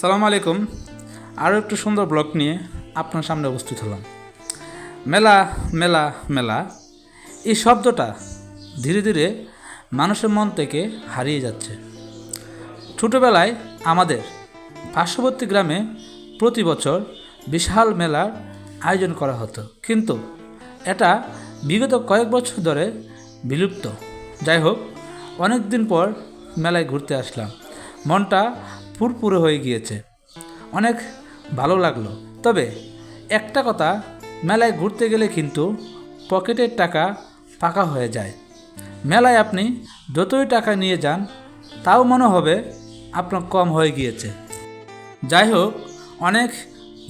সালাম আলাইকুম। আরও একটু সুন্দর ব্লগ নিয়ে আপনার সামনে উপস্থিত হলাম। মেলা মেলা মেলা, এই শব্দটা ধীরে ধীরে মানুষের মন থেকে হারিয়ে যাচ্ছে। ছোটোবেলায় আমাদের পার্শ্ববর্তী গ্রামে প্রতি বছর বিশাল মেলার আয়োজন করা হতো। কিন্তু এটা বিগত কয়েক বছর ধরে বিলুপ্ত। যাই হোক অনেক দিন পর মেলায় ঘুরতে আসলাম। মনটা ফুরফুরে হয়ে গিয়েছে। অনেক ভালো লাগল। তবে একটা কথা, মেলায় ঘুরতে গেলে কিন্তু পকেটের টাকা পাকা হয়ে যায়। মেলায় আপনি যতই টাকা নিয়ে যান, তাও মনে হবে আপনার কম হয়ে গিয়েছে। যাই হোক, অনেক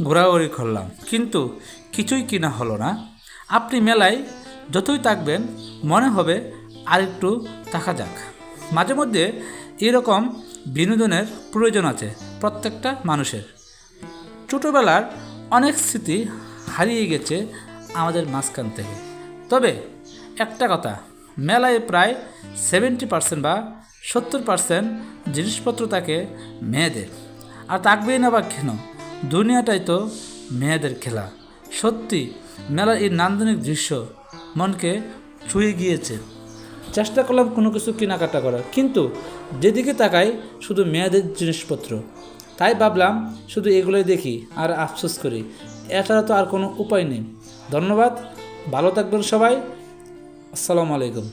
ঘোরাঘুরি করলাম। কিন্তু কিছুই কিনা হলো না। আপনি মেলায় যতই থাকবেন, মনে হবে আরেকটু থাকা যাক। মাঝে মধ্যে এরকম বিনোদনের প্রয়োজন আছে প্রত্যেকটা মানুষের। ছোটোবেলার অনেক স্মৃতি হারিয়ে গেছে আমাদের মাঝখান থেকে। তবে একটা কথা, মেলায় প্রায় সেভেন্টি পার্সেন্ট বা সত্তর পার্সেন্ট জিনিসপত্র থাকে মেয়েদের। আর থাকবেই না বা কেন, দুনিয়াটাই তো মেয়েদের খেলা। সত্যি, মেলার এই নান্দনিক দৃশ্য মনকে ছুঁয়ে গিয়েছে। চেষ্টা করলাম কোনো কিছু কেনাকাটা করার। কিন্তু যেদিকে তাকাই, শুধু মেয়াদের জিনিসপত্র। তাই ভাবলাম, শুধু এগুলোই দেখি আর আফসোস করি। এছাড়া তো আর কোনো উপায় নেই। ধন্যবাদ। ভালো থাকবেন সবাই। আসসালামু আলাইকুম।